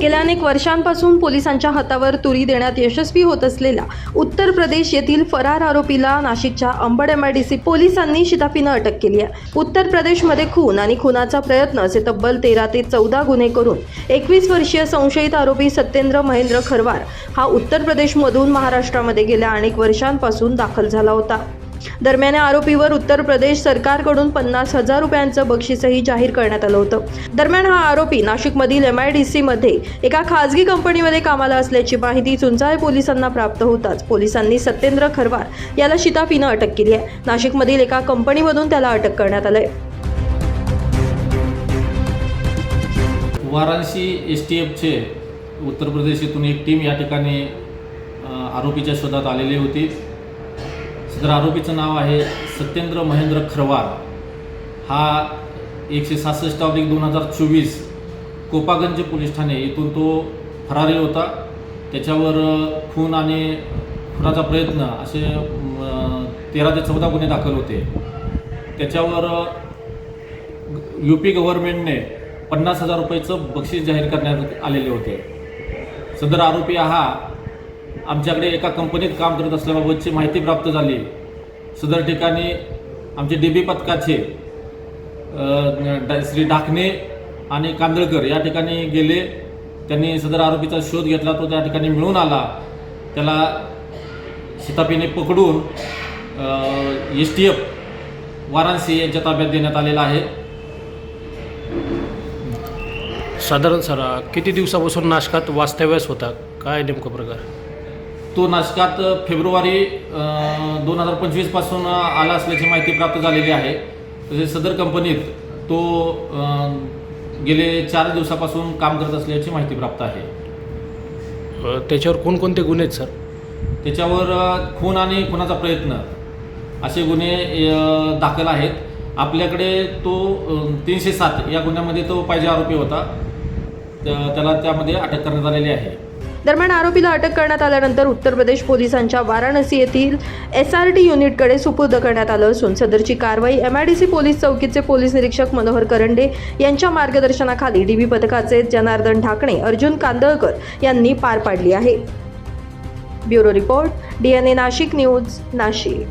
गेल्या अनेक वर्षांपासून पोलिसांच्या हातावर तुरी देण्यात यशस्वी होत असलेल्या उत्तर प्रदेश येथील फरार आरोपीला नाशिकच्या अंबड एमआयडीसी पोलिसांनी शिताफीनं अटक केली आहे. उत्तर प्रदेशमध्ये खून आणि खुनाचा प्रयत्न असे तब्बल तेरा ते चौदा गुन्हे करून एकवीस वर्षीय संशयित आरोपी सत्येंद्र महेंद्र खरवार हा उत्तर प्रदेशमधून महाराष्ट्रामध्ये गेल्या अनेक वर्षांपासून दाखल झाला होता. दरम्यान या आरोपीवर उत्तर प्रदेश सरकारकडून पन्नास हजार रुपयांचं बक्षीसही जाहीर करण्यात आलं होतं. दरम्यान हा आरोपी नाशिकमधील एम आय डी सीमध्ये एका खासगी कंपनीमध्ये कामाला असल्याची माहिती चुंचाळे पोलिसांना प्राप्त होताच. पोलिसांनी सत्येंद्र खरवार याला शिताफीनं अटक केली आहे. नाशिकमधील एका कंपनीमधून त्याला अटक करण्यात आलंय. वाराणसी एस टी एफचे उत्तर प्रदेश येथून एक टीम या ठिकाणी आरोपीच्या शोधात आलेली होती. सदर आरोपीचं नाव आहे सत्येंद्र महेंद्र खरवार हा एकशे सहासष्ट ऑब्लिक दोन हजार चोवीस कोपागंज पोलीस ठाणे येथून तो फरारी होता. त्याच्यावर खून आणि खुनाचा प्रयत्न असे तेरा ते चौदा गुन्हे दाखल होते. त्याच्यावर यू पी गव्हर्नमेंटने पन्नास हजार रुपयाचं बक्षीस जाहीर करण्यात आलेले होते. सदर आरोपी हा आमच्याकडे एका कंपनीत काम करत असल्याबाबतची माहिती प्राप्त झाली. सदर ठिकाणी आमचे डी बी पथकाचे श्री ढाकणे आणि कांदळकर या ठिकाणी गेले. त्यांनी सदर आरोपीचा शोध घेतला तो त्या ठिकाणी मिळून आला. त्याला शितापीने पकडून एस टी एफ वाराणसी यांच्या ताब्यात देण्यात आलेला आहे. साधारण सर किती दिवसापासून नाशकात वास्तव्यास होता? काय नेमकं प्रकार? तो नाशकात फेब्रुवारी दोन हजार पंचवीसपासून आला असल्याची माहिती प्राप्त झालेली आहे. तसेच सदर कंपनीत तो गेले चार दिवसापासून काम करत असल्याची माहिती प्राप्त आहे. त्याच्यावर कोणकोणते गुन्हे आहेत सर? त्याच्यावर खून आणि खुनाचा प्रयत्न असे गुन्हे दाखल आहेत. आपल्याकडे तो तीनशे सात या गुन्ह्यामध्ये तो पाहिजे आरोपी होता. त्या- त्याला त्यामध्ये अटक करण्यात आलेली आहे. दरम्यान आरोपीला अटक करण्यात आल्यानंतर उत्तर प्रदेश पोलिसांच्या वाराणसी येथील एस आर टी युनिटकडे सुपूर्द करण्यात आलं असून सदरची कारवाई M I D C police चौकीचे police निरीक्षक मनोहर करंडे यांच्या मार्गदर्शनाखाली डीबी पथकाचे जनार्दन ढाकणे अर्जुन कांदळकर यांनी पार पाडली आहे. Bureau report D N A Nashik news Nashik.